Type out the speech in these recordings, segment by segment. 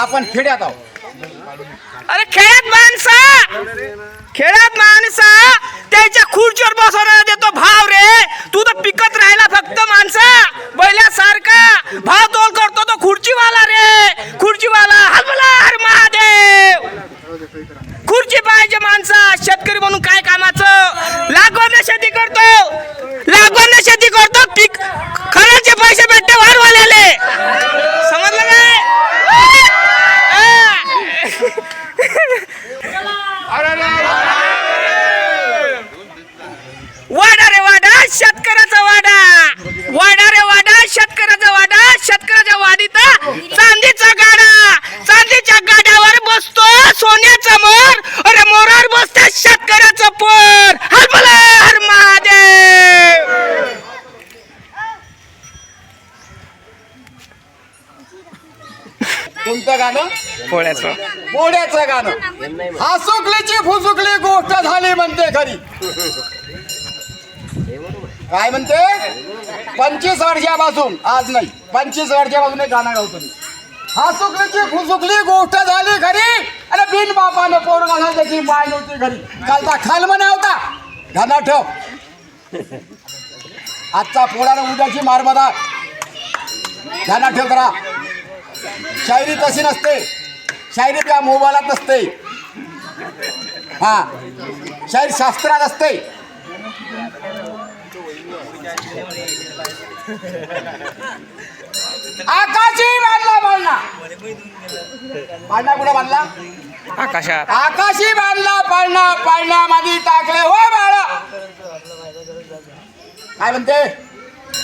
आपण खेड्यात आहोत. अरे खेळात माणसा! खेळात माणसा! त्याच्या खुर्चीवर बसवायला देतो भाव रे तू तर पिकत राहिला फक्त माणसा! बैल्यासारखा भाव तोल करतो तो खुर्चीवाला रे. खुर्चीवाला हलमला हर महादेव! खुर्ची पाहिजे माणसा शेतकरी म्हणून काय कामाचं? लागवड शेती करतो. लागवड शेती करतो. पीक खराचे पैसे भेटते वारवाल्याले समजलं काय वाडा रे वाडा शेतकऱ्याचा वाडा वाडा रे वाडा शेतकऱ्याचा वाडा शेतकऱ्याच्या वाडीत चांदीचा गाडा चांदीच्या गाड्यावर बसतो सोन्याचा मोर अरे मोरावर बसते शेतकऱ्याचं पोर हर मला हर महादेव कोणतं गाणं? पोळ्याचं पोड्याचं गाणं. हसुकलीची फुसुकली गोष्ट झाली म्हणते खरी काय म्हणते? पंचवीस वर्षापासून आज नाही पंचवीस वर्षापासून एक गाणं गावतो मी. हसुकलीची फुसुकली गोष्ट झाली खरी आणि बिन बापानं पोर घाला त्याची माय नव्हती घरी. कालचा खाल म्हणे होता. घाना ठेव. आजचा पोळानं उद्याची मारमदा. घाना ठेव करा शायरी तशी नसते. शायरी त्या मोबाईलात नसते. हा. शायरी शास्त्रात असते. आकाशी बांधला बांधला बांधला कुठे बांधला? आकाशात. आकाशी बांधला पाळणा. पाळण्यामध्ये टाकले. हो बाळ. काय म्हणते?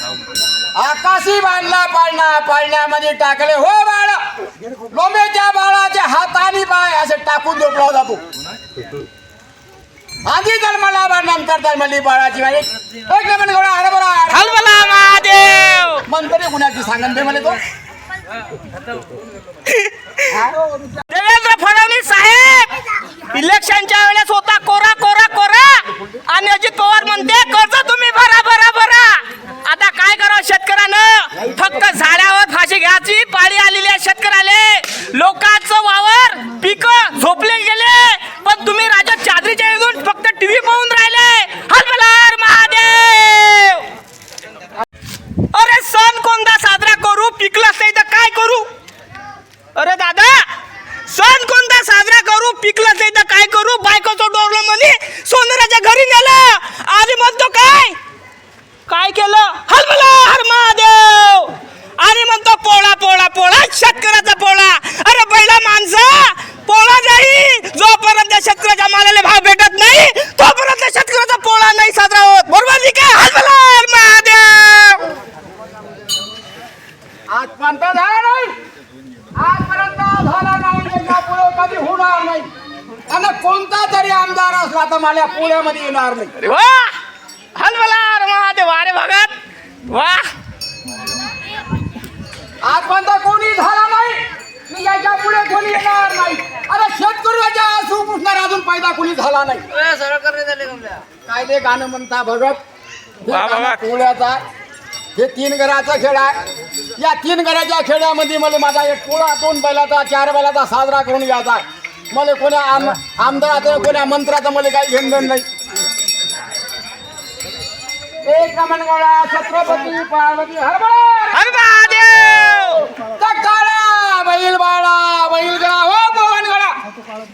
आकाशी बांधला पाळणा पाळण्यामध्ये टाकले. हो बाळ लोंबेच्या बाळाच्या हाताने पाय असे टाकून झोपला जातो. आधी जन्माला बा नंतर जन्मली बाळाची बाई. एक नंबर गोळा मला महादेव. मंत्री गुन्ह्याची सांगन दे म्हणे तो. देवेंद्र फडणवीस साहेब इलेक्शनच्या वेळेस होता कोरा कोरा कोरा. आणि अजित पवार म्हणते रात्रीच्या येऊन फक्त टीव्ही पाहून राहिले. हलबलार महादेव. अरे सण कोणता साजरा करू? पिकलाच नाही तर काय करू? अरे दादा सण कोणता साजरा करू? पिकलं नाही तर काय करू? बायकोचं डोरलं म्हणे सोनराच्या घरी नेलं. आणि म्हणतो काय? काय केलं? हलबला हर महादेव. आणि म्हणतो पोळा पोळा पोळा शेतकऱ्याचा पोळा. अरे बैला माणसा पोळा जाई जोपर्यंत शेतकऱ्याच्या मालाला भाव भेटत नाही तोपर्यंत शेतकऱ्याचा पोळा नाही साजरा होत बरोबर नाही का हलमला हर महादेव आजपर्यंत झाला नाही आजपर्यंत झाला नाही त्याच्या पुढे कधी होणार नाही आणि कोणता तरी तर मला पुण्यामध्ये येणार नाही. वा! महादेव अरे भगत! वा! आजपर्यंत कोणी झाला नाही. आणि याच्यापुढे कोणी येणार नाही. अरे शेतकऱ्याच्या पुसणार अजून फायदा कोणी झाला नाही. काय ते गाणं म्हणता भगत? हे वा. पोळ्याचा हे तीन घराचा खेळ आहे. या तीन घराच्या खेळामध्ये मला माझा एक पोळा दोन बैलाचा चार बैलाचा साजरा करून घ्यायचा आहे. मला कोण्या आम आमदाराचं कोण्या मंत्र्याचं मला काही घेणं देणं नाही. एक रमणगोळा छत्रपती पार्वती हरबळ काळा बैल बाळा बैल गळा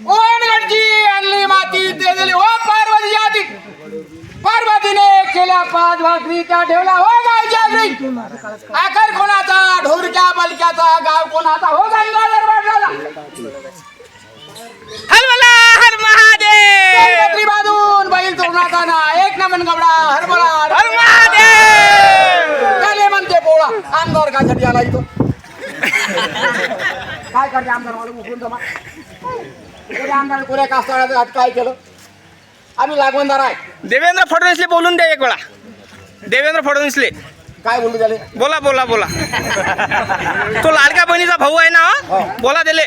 हो आणली माती ते दिली हो पार्वती आधी पार्वतीने केल्या पाच भाकरी त्या ठेवला हो गायच्या घरी आखर कोणाचा ढोरक्या बलक्याचा गाव कोणाचा हो गंगा दरबार झाला हलमला हर महादेव बैल तोरणाचा ना एक नमन गबडा हरबळा हर महादेव त्याले म्हणते पोळा आमदार कायसाठी आला इथं काय करते आमदार? मला उठून जमा. आमदार कोण्या कास्तवाड्याचं हात काय केलं? आम्ही लागवणदार आहे. देवेंद्र फडणवीसले बोलून द्या एक वेळा. देवेंद्र फडणवीसले. काय बोलू त्याले? बोला बोला बोला. तो लाडक्या बहिणीचा भाऊ आहे ना हो. बोला दिले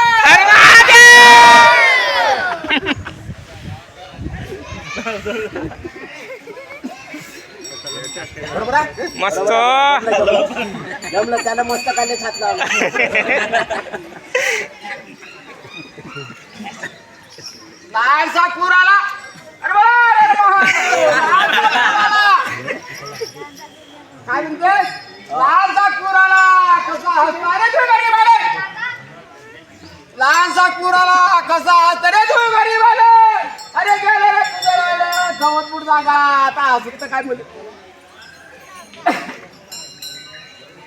मस्त. जमलं त्याला मस्त छात लावला पूर आला. काय लालसा पूर आला कसा हसला रे तू गरीब आले लहानसा पूर आला कसा तू गरीब आले अरे गेले गवतपूर जागा. आता हसून तर काय बोलू?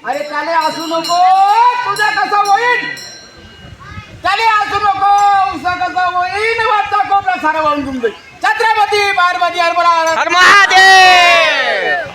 अरे काले असू नको तुझा कसा होईन काले असू नको उसा कसा होईल वाटचा कोपरा सारा वाहून तुमचे छत्रपती पार्वती हरभरा महादेव